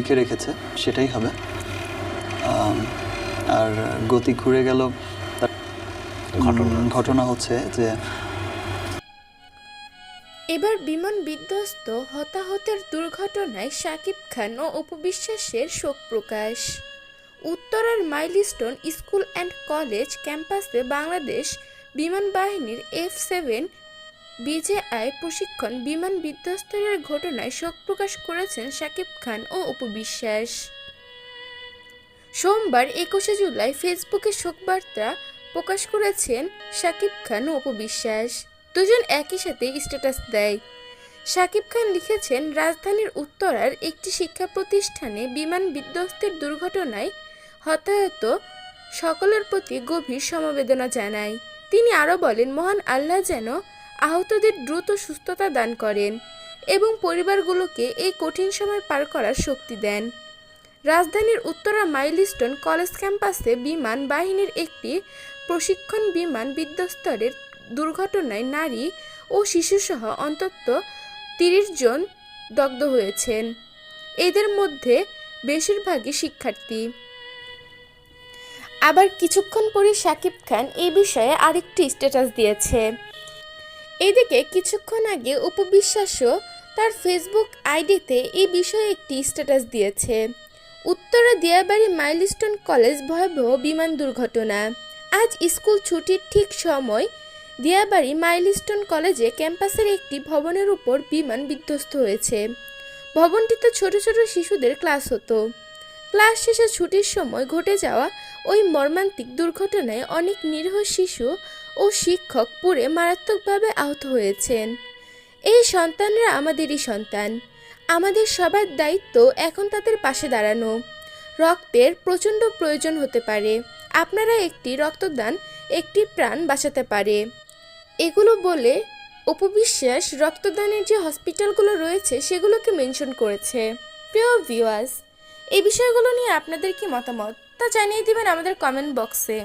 দিকে রেখেছে সেটাই হবে। আর গতি ঘুরে গেল। ঘটনা ঘটনা হচ্ছে যে এবার বিমান বিধ্বস্ত হতাহতের দুর্ঘটনায় সাকিব খান ও উপবিশ্বাসের শোক প্রকাশ। উত্তরার মাইলস্টোন স্কুল অ্যান্ড কলেজ ক্যাম্পাসে বাংলাদেশ বিমান বাহিনীর এফ সেভেন বিজেআই প্রশিক্ষণ বিমান বিধ্বস্তের ঘটনায় শোক প্রকাশ করেছেন শাকিব খান ও উপবিশ্বাস সোমবার একুশে জুলাই ফেসবুকে শোকবার্তা প্রকাশ করেছেন শাকিব খান ও উপবিশ্বাস দুজন একই সাথে স্ট্যাটাস দেয়। শাকিব খান লিখেছেন, রাজধানীর উত্তরার একটি শিক্ষা প্রতিষ্ঠানে বিমান বিধ্বস্তের দুর্ঘটনায় হতাহত সকলের প্রতি গভীর সমবেদনা জানায়। তিনি আরও বলেন, মহান আল্লাহ যেন আহতদের দ্রুত সুস্থতা দান করেন এবং পরিবারগুলোকে এই কঠিন সময় পার করার শক্তি দেন। রাজধানীর উত্তরা মাইলস্টোন কলেজ ক্যাম্পাসে বিমান বাহিনীর একটি প্রশিক্ষণ বিমান বিধ্বস্তরের দুর্ঘটনায় নারী ও শিশুসহ অন্তত তিরিশ জন দগ্ধ হয়েছেন। এদের মধ্যে বেশিরভাগই শিক্ষার্থী। আবার কিছুক্ষণ পরে শাকিব খান এই বিষয়ে আরেকটি স্ট্যাটাস দিয়েছে। এদিকে কিছুক্ষণ আগে উপবিশ্বাসও তার ফেসবুক আইডিতে এই বিষয়ে একটি স্ট্যাটাস দিয়েছে। উত্তরা দিয়াবাড়ি মাইলস্টোন কলেজ ভয়াবহ বিমান দুর্ঘটনা। আজ স্কুল ছুটির ঠিক সময় দিয়াবাড়ি মাইলস্টোন কলেজে ক্যাম্পাসের একটি ভবনের উপর বিমান বিধ্বস্ত হয়েছে। ভবনটিতে ছোট ছোট শিশুদের ক্লাস হতো। ক্লাস শেষে ছুটির সময় ঘটে যাওয়া ওই মর্মান্তিক দুর্ঘটনায় অনেক নিরীহ শিশু ও শিক্ষক পুড়ে মারাত্মকভাবে আহত হয়েছেন। এই সন্তানরা আমাদেরই সন্তান। আমাদের সবার দায়িত্ব এখন তাদের পাশে দাঁড়ানো। রক্তের প্রচণ্ড প্রয়োজন হতে পারে। আপনারা একটি রক্তদান, একটি প্রাণ বাঁচাতে পারে। এগুলো বলে অপবিশ্বাস রক্তদানের যে হসপিটালগুলো রয়েছে সেগুলোকে মেনশন করেছে। প্রিয় ভিউয়ার্স, এই বিষয়গুলো নিয়ে আপনাদের কি মতামত? তা জানিয়ে দিবেন আমাদের কমেন্ট বক্সে